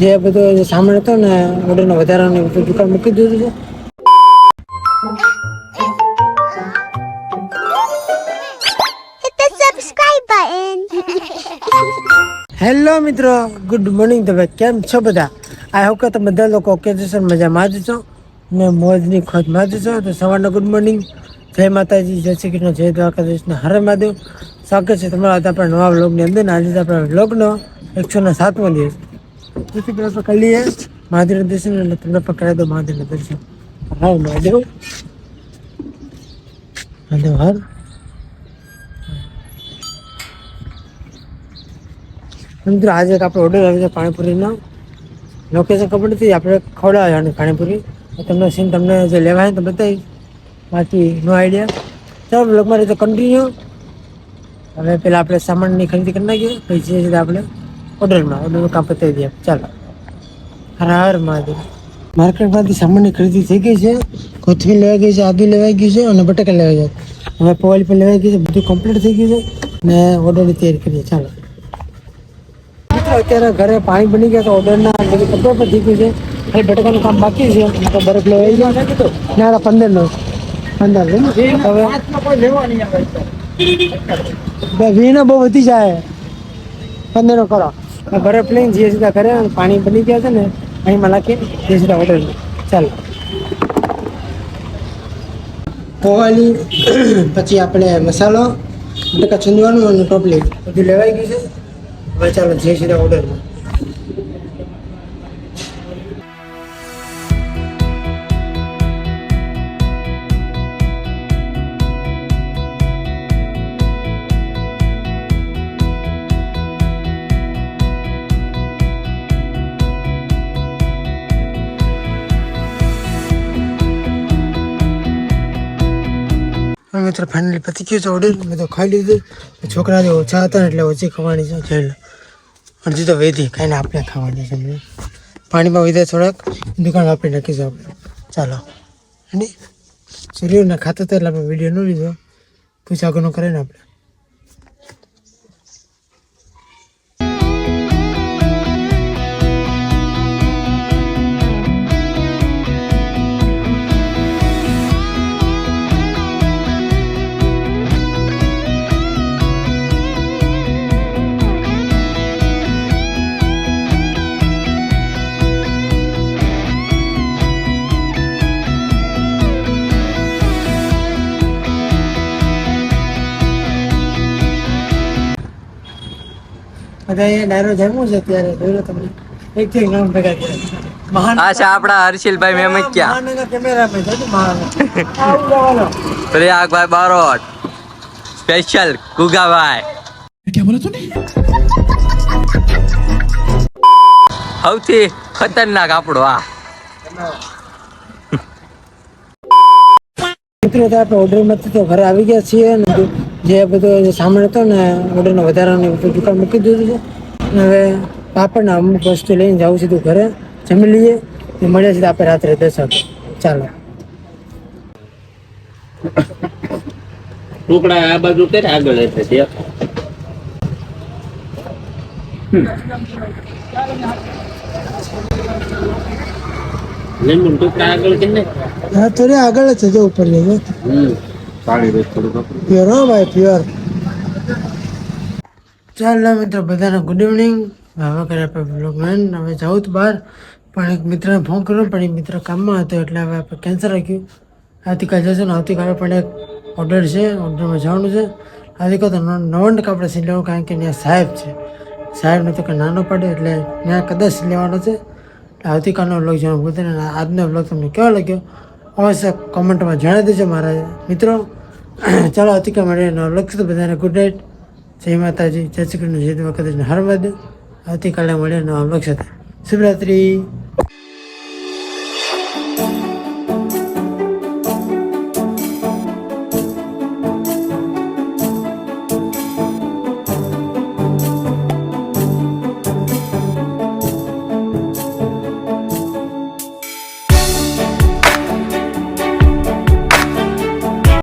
જે બધું સામાન હતો ને, ઓર્ડરનો વધારાનો દુકાન મૂકી દીધું છે. હેલો મિત્રો ગુડ મોર્નિંગ તમે કેમ છો બધા? આઈ હોપ તમે બધા લોકો ઓકે છો મજામાં જ છો. ને મોજની ખોજમાં જ છો, તો સવારનો ગુડ મોર્નિંગ જય માતાજી, જય શ્રી કૃષ્ણ, જય દ્વારકાધીશ. ને હરે મહાદેવ. સ્વાગત છે તમારા આજે આપણા નવા વ્લોગની અંદર. આજે આપણા વ્લોગનો એકસો ને સાતમો દિવસ. તેથી પહેલાં આપણે કરી લઈએ મહાદેવના દર્શન અને તમને કરાવી દો મહાદેવના દર્શન. હા મહાદેવ. મહાદેવ હર. મિત્રો, આજે એક આપણો ઓર્ડર આવ્યો છે પાણીપુરીનો. લોકેશન ખબર નથી, આપણે ખવડાવ્યા પાણીપુરી. તમને સીન તમને જે લેવા હોય તો બતાવીશ. બાકી નો આઈડિયા ચાલો બ્લોગમાં તો કન્ટિન્યુ હવે પેલા આપણે સામાનની ખરીદી કરી નાખીએ. પછી જે આપણે ઓર્ડરમાં ઓર્ડરનું કામ પતાવી દઈએ. ચાલો. હર હર મહાદેવ. માર્કેટમાંથી સામાનની ખરીદી થઈ ગઈ છે. કોથમીર લેવાઈ ગઈ છે, આદુ લેવાઈ ગયું છે અને બટાકા લેવાઈ ગયા. હવે પોવાલી પણ લેવાઈ ગઈ છે. બધું કમ્પ્લીટ થઈ ગયું છે. ને ઓર્ડરની તૈયારી કરીએ. ચાલો. અત્યારે ઘરે પાણી બની ગયા તો ઓર્ડરના બધું કપડાં પર થઈ ગયું છે. ખાલી બટાકાનું કામ બાકી છે. તો બરફ લેવાઈ ગયો ના પંદર નો પંદર નો. હવે વીણા બહુ વધી જાય. પંદર કરો. બરફ લઈને જે સીધા અને પાણી બની ગયા છે ને અહીંમાં નાખી જે સીધા ઓર્ડર ચાલો. પોવાલી પછી આપણે મસાલો, બટાકા છંદવાનું અને ટોપલી. બધું લેવાઈ ગયું છે. હવે ચાલો જે સીધા ઓર્ડરમાં. મિત્રો ફાઇનલી પતી ગયું છે ઓર્ડર મેં તો ખાઈ લીધું. છોકરા ઓછા હતા એટલે ઓછી ખાવાની છે. ખેડ અડધી તો વેધી. ખાઈને આપણે ખાવાની છે પાણીમાં વધે થોડાક. દુકાન આપી નાખીશું આપણે. ચાલો. અને સૂર્યને ખાતા હતા એટલે આપણે વીડિયો ન લીધો. પૂછા આગળનો કરે ને આપણે. બધા અહીંયા ડાયરો જમ્યો છે ત્યારે જોયું તમને. એક થી નામ ભેગા કર્યા. મહાન આ છે આપણા હર્ષિલભાઈ મહાનગર કેમેરા ભાઈ મહાનગર. પ્રયાગભાઈ બારોટ. સ્પેશિયલ ગુગાભાઈ. સૌથી ખતરનાક આપણો આ. મિત્રો તો આપણે નથી તો ઘરે આવી ગયા છીએ અને જે બધો સામાન હતો ને ઓર્ડરનો વધારાનો બધું દુકાન મૂકી દીધું છે. અને હવે પાપડના અમુક વસ્તુ લઈને જવું સીધું ઘરે. જમી લઈએ ને મળીએ છીએ આપણે રાત્રે દસ વાગે. ચાલો. ટુકડા આ બાજુ કે આગળ એટલે તે લીંબુ ટુકડા આગળ કે ને? હા તો રે આગળ જ છે જો ઉપર હમ. પાણી રેત થોડું પ્યોર હો ભાઈ પ્યોર ચાલો મિત્રો, બધાને ગુડ ઇવનિંગ હવે કરે આપણે બ્લોગ હવે જાઉં તો બહાર. પણ એક મિત્રને ફોન કર્યો, પણ એ મિત્ર કામમાં હતો એટલે હવે આપણે કેન્સલ રાખ્યું. આવતીકાલે જશે ને આવતીકાલે પણ એક ઓર્ડર છે. ઓર્ડરમાં જવાનું છે. આવતીકાલ તો નવ ટકા સી લેવાનું કારણ કે ત્યાં સાહેબ છે. સાહેબને તો કંઈ નાનો પડે, એટલે ત્યાં કદાચ લેવાનો છે. આવતીકાલનો બ્લોગ જોવાનું ભૂલતા આજનો બ્લોગ તમને કેવો લાગ્યો? અવશ્ય કોમેન્ટમાં જણાવી દેજો મારા મિત્રો. ચાલો આવતીકાલ મળીને તો બધાને ગુડ નાઇટ જય માતાજી, જય શ્રી કૃષ્ણ. જય વખત હર મહાદેવ આવતીકાલે મળીને લક્ષ બ્લોગ શુભરાત્રી.